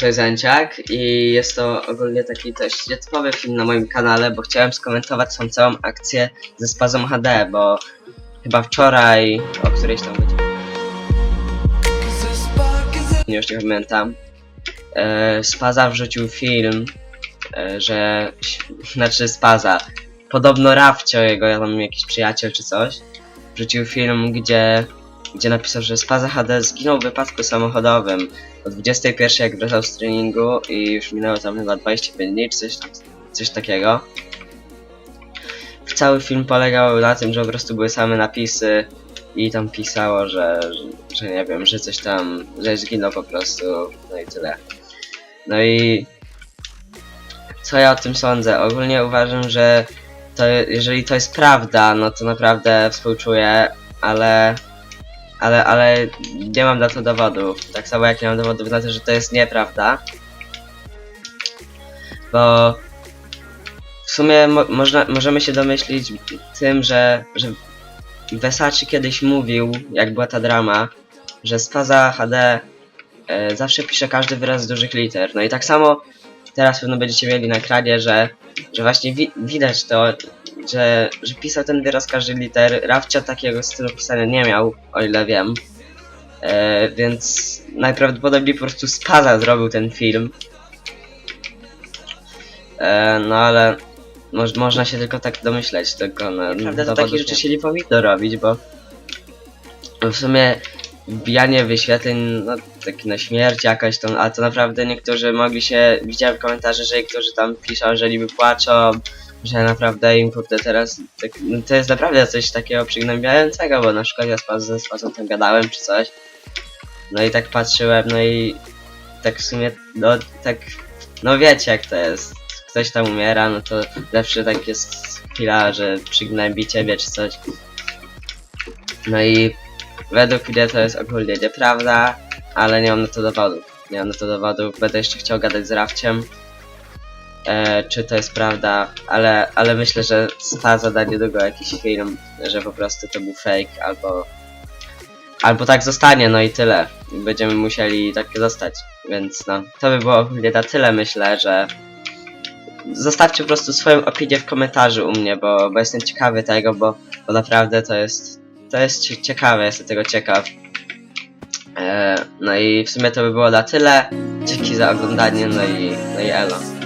To jest Anciak i jest to ogólnie taki dość nietypowy film na moim kanale, bo chciałem skomentować tą całą akcję ze Spazą HD, bo chyba wczoraj, o którejś tam godzinie, już nie pamiętam, e, Spaza wrzucił film, e, że, znaczy Spaza, podobno Rafcio, jego ja tam jakiś przyjaciel czy coś, wrzucił film, gdzie, gdzie napisał, że Spaza HD zginął w wypadku samochodowym o 21 jak wracał z treningu i już minęło tam chyba 25 dni czy coś, coś takiego. Cały film polegał na tym, że po prostu były same napisy i tam pisało, że, że, że nie wiem, że coś tam, że zginął po prostu, no i tyle. No i co ja o tym sądzę? Ogólnie uważam, że to, jeżeli to jest prawda, no to naprawdę współczuję, ale ale, ale nie mam na to dowodów. Tak samo jak nie mam dowodów na to, że to jest nieprawda. Bo w sumie mo można, możemy się domyślić tym, że, że Versace kiedyś mówił, jak była ta drama, że Spaza HD e, zawsze pisze każdy wyraz z dużych liter. No i tak samo teraz pewno będziecie mieli na ekranie, że, że właśnie wi widać to, że, że pisał ten wyraz każdy liter. Rafcia takiego stylu pisania nie miał, o ile wiem. E, więc najprawdopodobniej po prostu Spaza zrobił ten film. E, no ale moż, można się tylko tak domyśleć tego. No, Naprawdę takich rzeczy się nie powinno robić, bo w sumie wbijanie wyświetleń, no taki na śmierć jakaś tam, a to naprawdę niektórzy mogli się, widziałem komentarze, że niektórzy tam piszą, że niby płaczą, że naprawdę im kurde teraz, tak, no to jest naprawdę coś takiego przygnębiającego, bo na przykład ja z pas- ze gadałem czy coś, no i tak patrzyłem, no i tak w sumie, no tak, no wiecie jak to jest, ktoś tam umiera, no to zawsze tak jest chwila, że przygnębi ciebie czy coś, no i według mnie to jest ogólnie nieprawda, ale nie mam na to dowodów. Nie mam na to dowodów. Będę jeszcze chciał gadać z Rafciem. E, czy to jest prawda, ale, ale myślę, że Spaza da niedługo jakiś film, że po prostu to był fake, albo albo tak zostanie, no i tyle. Będziemy musieli tak zostać, więc no, to by było ogólnie na tyle, myślę, że zostawcie po prostu swoją opinię w komentarzu u mnie, bo, bo jestem ciekawy tego, bo, bo naprawdę to jest to jest cie- ciekawe, jestem tego ciekaw. E, no i w sumie to by było na tyle. Dzięki za oglądanie, no i, no i elo.